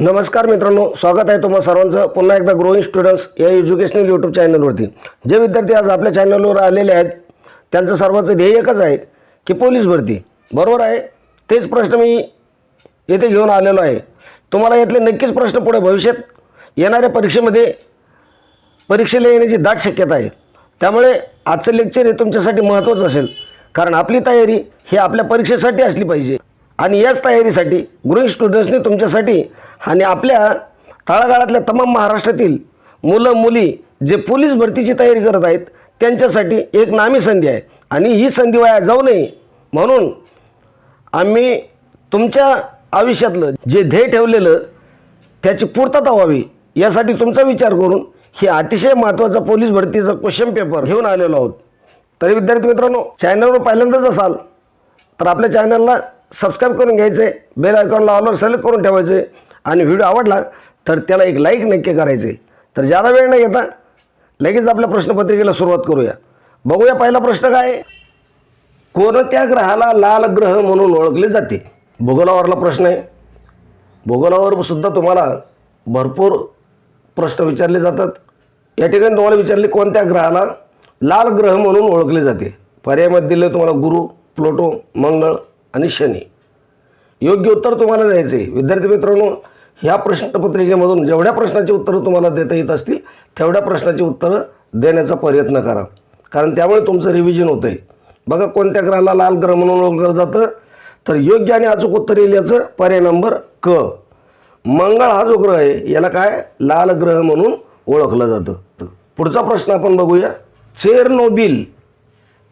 नमस्कार मित्रांनो स्वागत आहे तुम्हा सर्वांचं. पुन्हा एकदा ग्रोईंग स्टुडंट्स या एज्युकेशनल यूट्यूब चॅनलवरती. जे विद्यार्थी आज आपल्या चॅनलवर आलेले आहेत त्यांचं सर्वांचं ध्येय एकच आहे की पोलीस भरती. बरोबर आहे? तेच प्रश्न मी येथे घेऊन आलेलो आहे. तुम्हाला यातले नक्कीच प्रश्न पुढे भविष्यात येणाऱ्या परीक्षेमध्ये परीक्षेला येण्याची दाट शक्यता आहे. त्यामुळे आजचं लेक्चर हे तुमच्यासाठी महत्त्वाचं असेल. कारण आपली तयारी ही आपल्या परीक्षेसाठी असली पाहिजे. आणि याच तयारीसाठी ग्रोईंग स्टुडंट्सने तुमच्यासाठी आणि आपल्या तळागाळातल्या तमाम महाराष्ट्रातील मुलं मुली जे पोलीस भरतीची तयारी करत आहेत त्यांच्यासाठी एक नामी संधी आहे. आणि ही संधी वाया जाऊ नये म्हणून आम्ही तुमच्या आयुष्यातलं जे ध्येय ठेवलेलं त्याची पूर्तता व्हावी यासाठी तुमचा विचार करून हे अतिशय महत्त्वाचा पोलीस भरतीचा क्वेश्चन पेपर घेऊन आलेलो आहोत. तरी विद्यार्थी मित्रांनो चॅनलवर पहिल्यांदाच असाल तर आपल्या चॅनलला सबस्क्राईब करून घ्यायचं आहे बेल आयकॉनला ऑलवर सिलेक्ट करून ठेवायचं आहे आणि व्हिडिओ आवडला तर त्याला एक लाईक नक्की करायचे तर ज्यादा वेळ नाही येता लगेच आपल्या प्रश्नपत्रिकेला सुरुवात करूया. बघूया पहिला प्रश्न काय? कोणत्या ग्रहाला लाल ग्रह म्हणून ओळखले जाते? भूगोलावरला प्रश्न आहे. भूगोलावर सुद्धा तुम्हाला भरपूर प्रश्न विचारले जातात. या ठिकाणी तुम्हाला विचारले कोणत्या ग्रहाला लाल ग्रह म्हणून ओळखले जाते? पर्यायामध्ये दिले तुम्हाला गुरु प्लोटो मंगळ आणि शनी. योग्य उत्तर तुम्हाला द्यायचे आहे. विद्यार्थी मित्रांनो ह्या प्रश्नपत्रिकेमधून जेवढ्या प्रश्नाची उत्तरं तुम्हाला देता येत असतील तेवढ्या प्रश्नाची उत्तरं देण्याचा प्रयत्न करा. कारण त्यामुळे तुमचं रिव्हिजन होतं आहे बघा कोणत्या ग्रहाला लाल ग्रह म्हणून ओळखलं जातं? तर योग्य आणि अचूक उत्तर येईल याचं पर्याय नंबर क. मंगळ हा जो ग्रह आहे याला काय? लाल ग्रह म्हणून ओळखलं जातं. पुढचा प्रश्न आपण बघूया. चेरनोबिल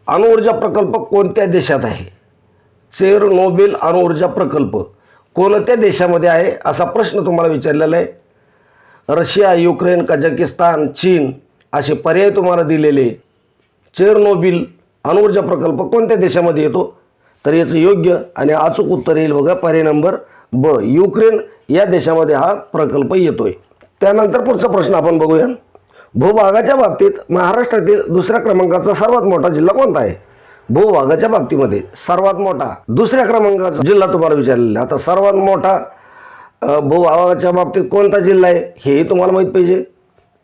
अणुऊर्जा प्रकल्प कोणत्या देशात आहे? चेरनोबिल अणुऊर्जा प्रकल्प. कोणत्या देशामध्ये आहे असा प्रश्न तुम्हाला विचारलेला आहे. रशिया युक्रेन कझाकिस्तान चीन असे पर्याय तुम्हाला दिलेले. चेरनोबिल अणुऊर्जा प्रकल्प कोणत्या देशामध्ये येतो? तर याचं योग्य आणि अचूक उत्तर येईल बघा पर्याय नंबर ब. युक्रेन या देशामध्ये हा प्रकल्प येतोय. त्यानंतर पुढचा प्रश्न आपण बघूया. भूभागाच्या बाबतीत महाराष्ट्रातील दुसऱ्या क्रमांकाचा सर्वात मोठा जिल्हा कोणता आहे? भूभागाच्या बाबतीमध्ये सर्वात मोठा दुसऱ्या क्रमांकाचा जिल्हा तुम्हाला विचारलेला. आता सर्वात मोठा भूभागाच्या बाबतीत कोणता जिल्हा आहे हेही तुम्हाला माहीत पाहिजे.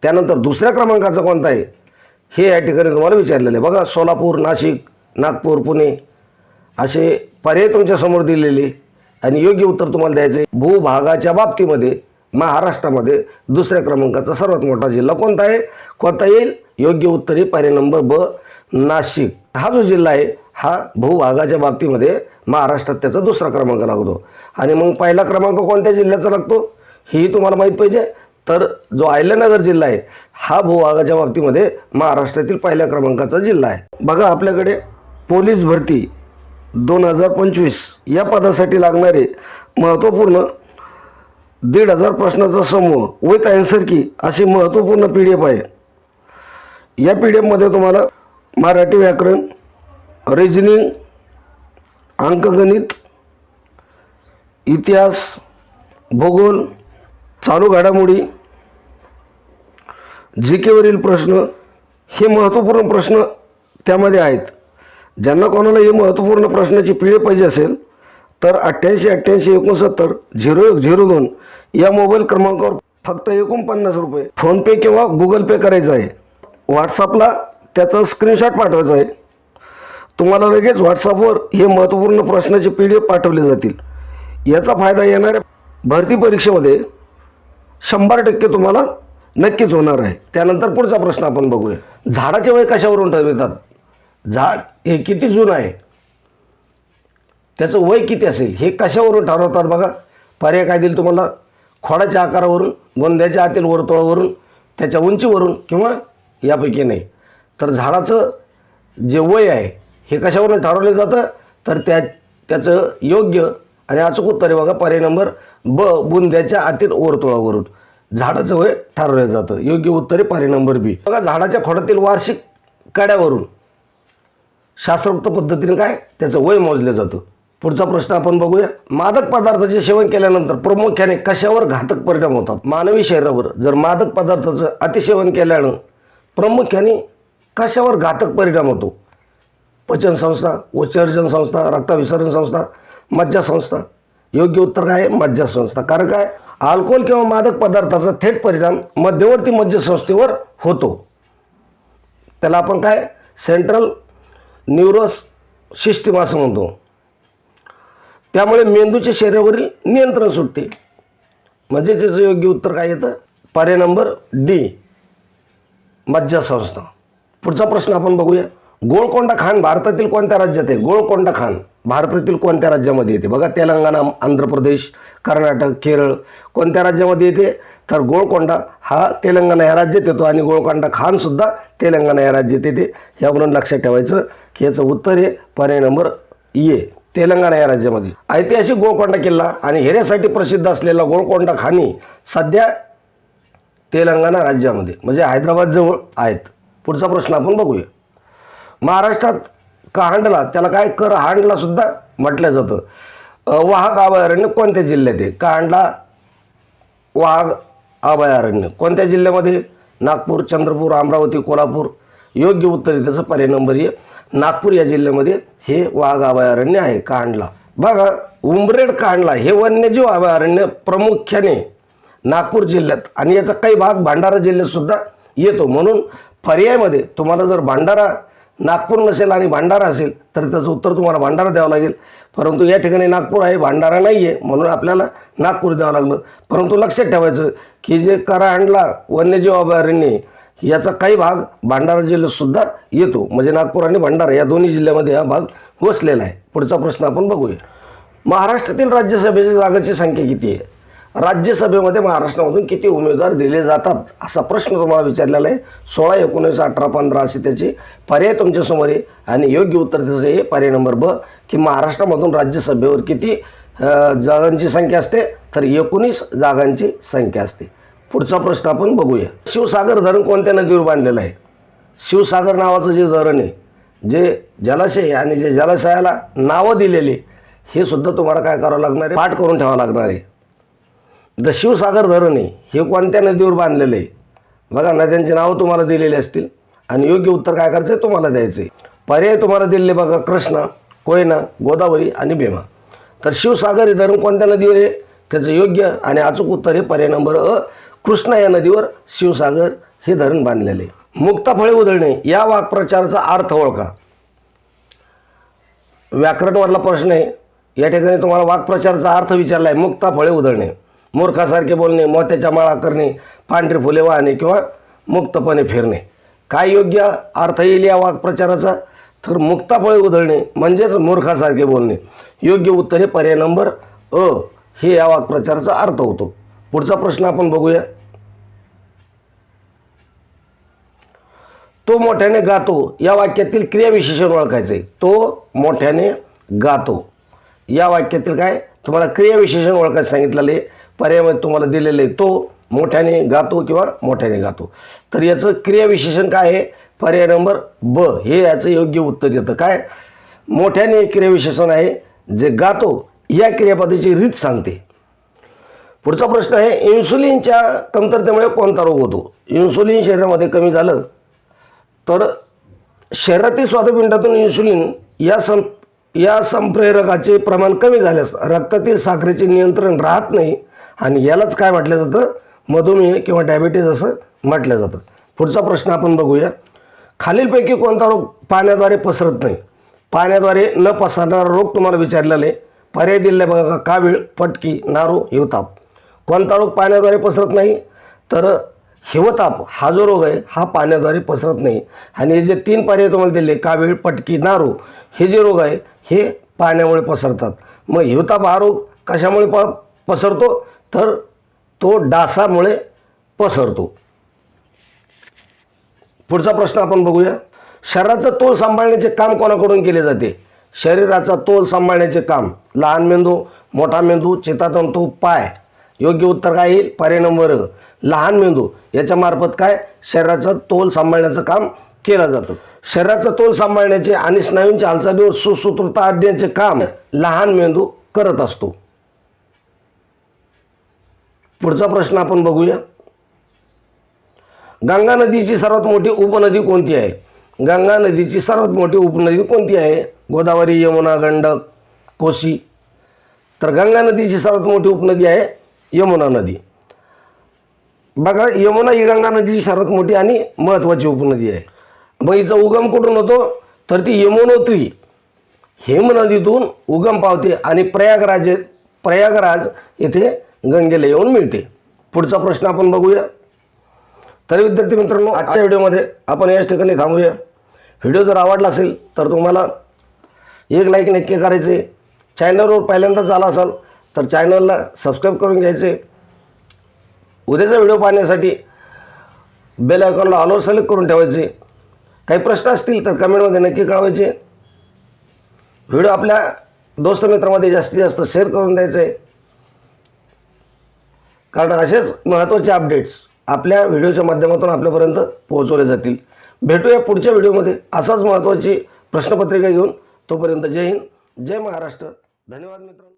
त्यानंतर दुसऱ्या क्रमांकाचा कोणता आहे हे या ठिकाणी तुम्हाला विचारलेलं आहे. बघा सोलापूर नाशिक नागपूर पुणे असे पर्याय तुमच्यासमोर दिलेले आणि योग्य उत्तर तुम्हाला द्यायचं आहे. भूभागाच्या बाबतीमध्ये महाराष्ट्रामध्ये दुसऱ्या क्रमांकाचा सर्वात मोठा जिल्हा कोणता आहे कोणता येईल? योग्य उत्तर हे पर्याय नंबर ब. नाशिक. हा जो जिल्हा आहे हा भूभागाच्या बाबतीमध्ये महाराष्ट्रात त्याचा दुसरा क्रमांक लागतो. आणि मग पहिला क्रमांक कोणत्या जिल्ह्याचा लागतो? हेही तुम्हाला माहीत पाहिजे. तर जो अहिल्यानगर जिल्हा आहे हा भूभागाच्या बाबतीमध्ये महाराष्ट्रातील पहिल्या क्रमांकाचा जिल्हा आहे. बघा आपल्याकडे पोलीस भरती दोन हजार पंचवीस या पदासाठी लागणारे महत्त्वपूर्ण दीड हजार प्रश्नाचा समूह विथ अँसर की अशी महत्त्वपूर्ण पी डी एफ आहे. या पी डी एफमध्ये तुम्हाला मराठी व्याकरण रिजनिंग अंकगणित इतिहास भूगोल चालू घडामोडी जी केवरील प्रश्न हे महत्त्वपूर्ण प्रश्न त्यामध्ये आहेत. ज्यांना कोणाला हे महत्त्वपूर्ण प्रश्नाची पिढी पाहिजे असेल तर अठ्ठ्याऐंशी अठ्ठ्याऐंशी एकोणसत्तर झिरो एक झिरो दोन या मोबाईल क्रमांकावर फक्त एकोणपन्नास रुपये फोनपे किंवा गुगल पे करायचं आहे. व्हॉट्सअपला त्याचा स्क्रीनशॉट पाठवायचा आहे. तुम्हाला लगेच व्हॉट्सअपवर हे महत्त्वपूर्ण प्रश्नाचे पी डी एफ पाठवले जातील. याचा फायदा येणाऱ्या भरती परीक्षेमध्ये शंभर टक्के तुम्हाला नक्कीच होणार आहे. त्यानंतर पुढचा प्रश्न आपण बघूया. झाडाचे वय कशावरून ठरवितात? झाड हे किती जुनं आहे? त्याचं वय किती असेल? हे कशावरून ठरवतात बघा. पर्याय काय देईल तुम्हाला? खोडाच्या आकारावरून गोंद्याच्या आतील वर्तुळावरून त्याच्या उंचीवरून किंवा यापैकी नाही. तर झाडाचं जे वय आहे हे कशावरून ठरवलं जातं? तर त्या त्याचं योग्य आणि अचूक उत्तर आहे बघा पर्याय नंबर ब बुंद्याच्या आतील वर्तुळावरून झाडाचं वय ठरवलं जातं. योग्य उत्तर आहे पर्याय नंबर बी. बघा झाडाच्या खोडातील वार्षिक कड्यावरून शास्त्रोक्त पद्धतीने काय? त्याचं वय मोजलं जातं. पुढचा प्रश्न आपण बघूया. मादक पदार्थाचे सेवन केल्यानंतर प्रामुख्याने कशावर घातक परिणाम होतात? मानवी शरीरावर. जर मादक पदार्थाचं अतिसेवन केल्यानं प्रामुख्याने कशावर घातक परिणाम होतो? पचन संस्था उच्चर्जन संस्था रक्ताभिसरण संस्था मज्जा संस्था. योग्य उत्तर काय? आहे मज्जा संस्था. कारण काय? अल्कोहोल किंवा मादक पदार्थाचा थेट परिणाम मध्यवर्ती मज्जसंस्थेवर होतो. त्याला आपण काय? सेंट्रल न्यूरोस सिस्टीम असं म्हणतो. त्यामुळे मेंदूच्या शरीरावरील नियंत्रण सुटते. म्हणजे त्याचं योग्य उत्तर काय येतं? पर्याय नंबर डी. मज्जासंस्था पुढचा प्रश्न आपण बघूया. गोळकोंडा खान भारतातील कोणत्या राज्यात आहे? गोळकोंडा खान भारतातील कोणत्या राज्यामध्ये येते? बघा तेलंगणा आंध्र प्रदेश कर्नाटक केरळ कोणत्या राज्यामध्ये येते? तर गोळकोंडा हा तेलंगणा या राज्यात येतो आणि गोळकोंडा खानसुद्धा तेलंगणा या राज्यात येते. यावरून लक्षात ठेवायचं की याचं उत्तर आहे पर्याय नंबर ए तेलंगणा या राज्यामध्ये. ऐतिहासिक गोळकोंडा किल्ला आणि हेऱ्यासाठी प्रसिद्ध असलेला गोळकोंडा खानी सध्या तेलंगणा राज्यामध्ये म्हणजे हैदराबादजवळ आहेत. पुढचा प्रश्न आपण बघूया. महाराष्ट्रात कहांडला त्याला काय कर हांडला सुद्धा म्हटलं जातं. वाहक अभयारण्य कोणत्या जिल्ह्यात आहे? कहांडला वाघ अभयारण्य कोणत्या जिल्ह्यामध्ये? नागपूर चंद्रपूर अमरावती कोल्हापूर. योग्य उत्तर आहे त्याचं पर्याय नंबर आहे नागपूर या जिल्ह्यामध्ये हे वाघ अभयारण्य आहे कांडला बघा उंबरेड कांडला हे वन्यजीव अभयारण्य प्रामुख्याने नागपूर जिल्ह्यात आणि याचा काही भाग भंडारा जिल्ह्यात सुद्धा येतो. म्हणून पर्यायमध्ये तुम्हाला जर भांडारा नागपूर नसेल आणि भांडारा असेल तर त्याचं उत्तर तुम्हाला भांडारा द्यावं लागेल. परंतु या ठिकाणी नागपूर आहे भांडारा नाही आहे म्हणून आपल्याला नागपूर द्यावं लागलं. परंतु लक्षात ठेवायचं की जे करांडला वन्यजीव अभयारण्य याचा काही भाग भांडारा जिल्ह्यातसुद्धा येतो. म्हणजे नागपूर आणि भांडारा या दोन्ही जिल्ह्यामध्ये हा भाग वसलेला आहे. पुढचा प्रश्न आपण बघूया. महाराष्ट्रातील राज्यसभेच्या जागाची संख्या किती आहे? राज्यसभेमध्ये महाराष्ट्रामधून किती उमेदवार दिले जातात असा प्रश्न तुम्हाला विचारलेला आहे. सोळा एकोणीस अठरा पंधरा असे त्याचे पर्याय तुमच्यासमोर आहे. आणि योग्य उत्तर त्याचं हे पर्याय नंबर ब की महाराष्ट्रामधून राज्यसभेवर किती जागांची संख्या असते तर एकोणीस जागांची संख्या असते. पुढचा प्रश्न आपण बघूया. शिवसागर धरण कोणत्या नदीवर बांधलेलं आहे? शिवसागर नावाचं जे धरण आहे जे जलाशय आहे आणि जे जलाशयाला नावं दिलेली हे सुद्धा तुम्हाला काय करावं लागणार आहे? पाठ करून ठेवावं लागणार आहे. द शिवसागर धरण आहे हे कोणत्या नदीवर बांधलेलं आहे? बघा नद्यांची नावं तुम्हाला दिलेली असतील. आणि योग्य उत्तर काय करायचं आहे तुम्हाला द्यायचं आहे पर्याय तुम्हाला दिलेले बघा कृष्णा कोयना गोदावरी आणि भीमा. तर शिवसागर हे धरण कोणत्या नदीवर आहे? त्याचं योग्य आणि अचूक उत्तर हे पर्याय नंबर अ कृष्णा या नदीवर शिवसागर हे धरण बांधलेले आहे. मुक्ताफळे उधळणे या वाक्प्रचाराचा अर्थ ओळखा. व्याकरणवरला प्रश्न आहे. या ठिकाणी तुम्हाला वाक्प्रचाराचा अर्थ विचारला आहे. मुक्ता फळे उधळणे. मूर्खासारखे बोलणे मोत्याच्या माळा करणे पांढरी फुले वाहणे किंवा मुक्तपणे फिरणे. काय योग्य अर्थ येईल या वाक्प्रचाराचा? तर मुक्ताफळे उधळणे म्हणजेच मूर्खासारखे बोलणे. योग्य उत्तर हे पर्याय नंबर अ हे या वाक्प्रचाराचा अर्थ होतो. पुढचा प्रश्न आपण बघूया. तो मोठ्याने गातो या वाक्यातील क्रियाविशेषण ओळखायचे तो मोठ्याने गातो. या वाक्यातील काय? तुम्हाला क्रियाविशेषण ओळखायचं सांगितलेलं आहे. पर्यायामध्ये तुम्हाला दिलेलं आहे तो मोठ्याने गातो किंवा मोठ्याने गातो. तर याचं क्रियाविशेषण काय आहे? पर्याय नंबर ब. हे याचं योग्य उत्तर येतं काय? मोठ्याने क्रियाविशेषण आहे. जे गातो या क्रियापदाची रीत सांगते. पुढचा प्रश्न आहे इन्सुलिनच्या कमतरतेमुळे कोणता रोग होतो? इन्सुलिन शरीरामध्ये कमी झालं तर शरीरातील स्वादपिंडातून इन्सुलिन या सं या संप्रेरकाचे प्रमाण कमी झाल्यास रक्तातील साखरेचे नियंत्रण राहत नाही आणि यालाच काय म्हटलं जातं? मधुमेह किंवा डायबिटीज असं म्हटलं जातं. पुढचा प्रश्न आपण बघूया. खालीलपैकी कोणता रोग पाण्याद्वारे पसरत नाही? पाण्याद्वारे न पसरणारा रोग तुम्हाला विचारलेला आहे. पर्याय दिले बघा. कावीळ पटकी नारू हिवताप. कोणता रोग पाण्याद्वारे पसरत नाही? तर हिवताप हा जो रोग आहे हा पाण्याद्वारे पसरत नाही. आणि हे जे तीन पर्याय तुम्हाला दिले कावीळ पटकी नारू हे जे रोग आहे हे पाण्यामुळे पसरतात. मग हिवताप हा रोग कशामुळे प पसरतो? तर तो डासामुळे पसरतो. पुढचा प्रश्न आपण बघूया. शरीराचा तोल सांभाळण्याचे काम कोणाकडून केले जाते? शरीराचा तोल सांभाळण्याचे काम. लहान मेंदू मोठा मेंदू चेतातंतू पाय. योग्य उत्तर काय येईल? पर्याय नंबर लहान मेंदू याच्यामार्फत काय? शरीराचा तोल सांभाळण्याचं काम केलं जातं. शरीराचा तोल सांभाळण्याचे आणि स्नायूंच्या हालचालीवर सुसूत्रता आणण्याचे काम लहान मेंदू करत असतो. पुढचा प्रश्न आपण बघूया. गंगा नदीची सर्वात मोठी उपनदी कोणती आहे? गंगा नदीची सर्वात मोठी उपनदी कोणती आहे? गोदावरी यमुना गंडक कोसी. तर गंगा नदीची सर्वात मोठी उपनदी आहे यमुना नदी. बघा यमुना ही गंगा नदीची सर्वात मोठी आणि महत्त्वाची उपनदी आहे. मग हिचा उगम कुठून होतो? तर ती यमुनोत्री हेम नदीतून उगम पावते आणि प्रयागराज प्रयागराज येथे गंगेला येऊन मिळते. पुढचा प्रश्न आपण बघूया. तरी विद्यार्थी मित्रांनो आजच्या व्हिडिओमध्ये आपण याच ठिकाणी थांबूया. व्हिडिओ जर आवडला असेल तर तुम्हाला एक लाईक नक्की करायचे. चॅनलवर पहिल्यांदाच आला असाल तर चॅनलला सबस्क्राईब करून घ्यायचे. उद्याचा व्हिडिओ पाहण्यासाठी बेल आयकॉनला ऑलवर सिलेक्ट करून ठेवायचे. काही प्रश्न असतील तर कमेंटमध्ये नक्की कळवायचे. व्हिडिओ आपल्या दोस्त मित्रामध्ये जास्तीत जास्त शेअर करून द्यायचे कारण असेच महत्त्वाचे अपडेट्स आपल्या व्हिडिओच्या माध्यमातून आपल्यापर्यंत पोहोचवले जातील. भेटूया पुढच्या व्हिडिओमध्ये असाच महत्त्वाची प्रश्नपत्रिका घेऊन. तोपर्यंत जय हिंद जय महाराष्ट्र. धन्यवाद मित्रांनो.